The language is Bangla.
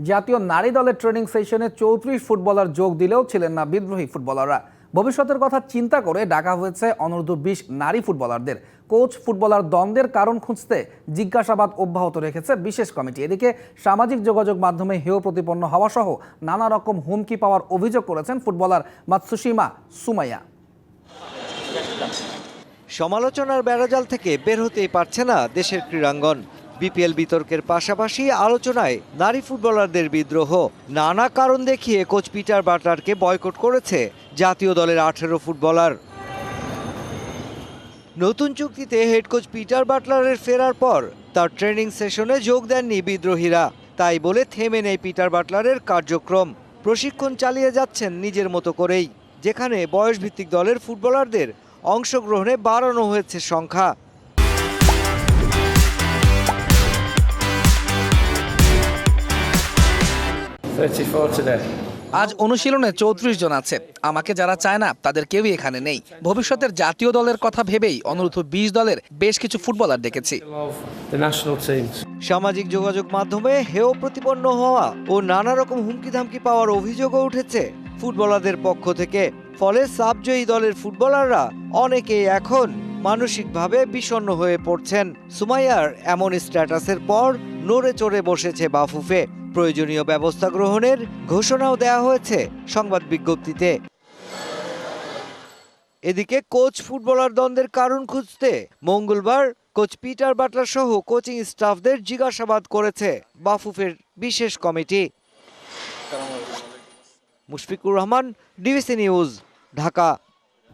জাতীয় নারী দলের ট্রেনিং সেশনে চৌত্রিশ ফুটবলার যোগ দিলেও ছিলেন না বিদ্রোহী ফুটবলাররা ভবিষ্যতের কথা চিন্তা করে ডাকা হয়েছে অনূর্ধ্ব বিশ নারী ফুটবলারদের কোচ ফুটবলার দ্বন্দ্বের কারণ খুঁজতে জিজ্ঞাসাবাদ অব্যাহত রেখেছে বিশেষ কমিটি। এদিকে সামাজিক যোগাযোগ মাধ্যমে হেয় প্রতিপন্ন হওয়া সহ নানা রকম হুমকি পাওয়ার অভিযোগ করেছেন ফুটবলার মাতসুসীমা সুমাইয়া। সমালোচনার বেড়াজাল থেকে বের হতেই পারছে না দেশের ক্রীড়াঙ্গন। বিপিএল বিতর্কের পাশাপাশি আলোচনায় নারী ফুটবলারদের বিদ্রোহ। নানা কারণ দেখিয়ে কোচ পিটার বাটলারকে বয়কট করেছে জাতীয় দলের আঠেরো ফুটবলার। নতুন চুক্তিতে হেড কোচ পিটার বাটলারের ফেরার পর তার ট্রেনিং সেশনে যোগ দেননি বিদ্রোহীরা। তাই বলে থেমে নেই পিটার বাটলারের কার্যক্রম। প্রশিক্ষণ চালিয়ে যাচ্ছেন নিজের মতো করেই। যেখানে বয়সভিত্তিক দলের ফুটবলারদের অংশগ্রহণে বাড়ানো হয়েছে সংখ্যা। আজ অনুশীলনে চৌত্রিশ জন আছে। আমাকে যারা চায় না তাদের কেউই এখানে নেই। ভবিষ্যতের জাতীয় দলের কথা ভেবেই অনূর্ধ্ব বিশ দলের বেশ কিছু ফুটবলার ডেকেছি teams. সামাজিক যোগাযোগ মাধ্যমে হেয় প্রতিপন্ন হওয়া ও নানা রকম হুমকি ধামকি পাওয়ার অভিযোগও উঠেছে। ফুটবলারদের পক্ষ থেকে ফলে সাবজয়ী দলের ফুটবলাররা অনেকেই এখন মানসিকভাবে বিষণ্ণ হয়ে পড়ছেন। সুমাইয়ার এমন স্ট্যাটাসের পর নড়ে চড়ে বসেছে বাফুফে। প্রয়োজনীয় ব্যবস্থা গ্রহণের ঘোষণাও দেওয়া হয়েছে সংবাদ বিজ্ঞপ্তিতে। এদিকে কোচ ফুটবলার দ্বন্দ্বের কারণ খুঁজতে মঙ্গলবার কোচ পিটার বাটলার সহ কোচিং স্টাফদের জিজ্ঞাসাবাদ করেছে বাফুফের বিশেষ committee. Mushfiqur Rahman, DBC news, Dhaka.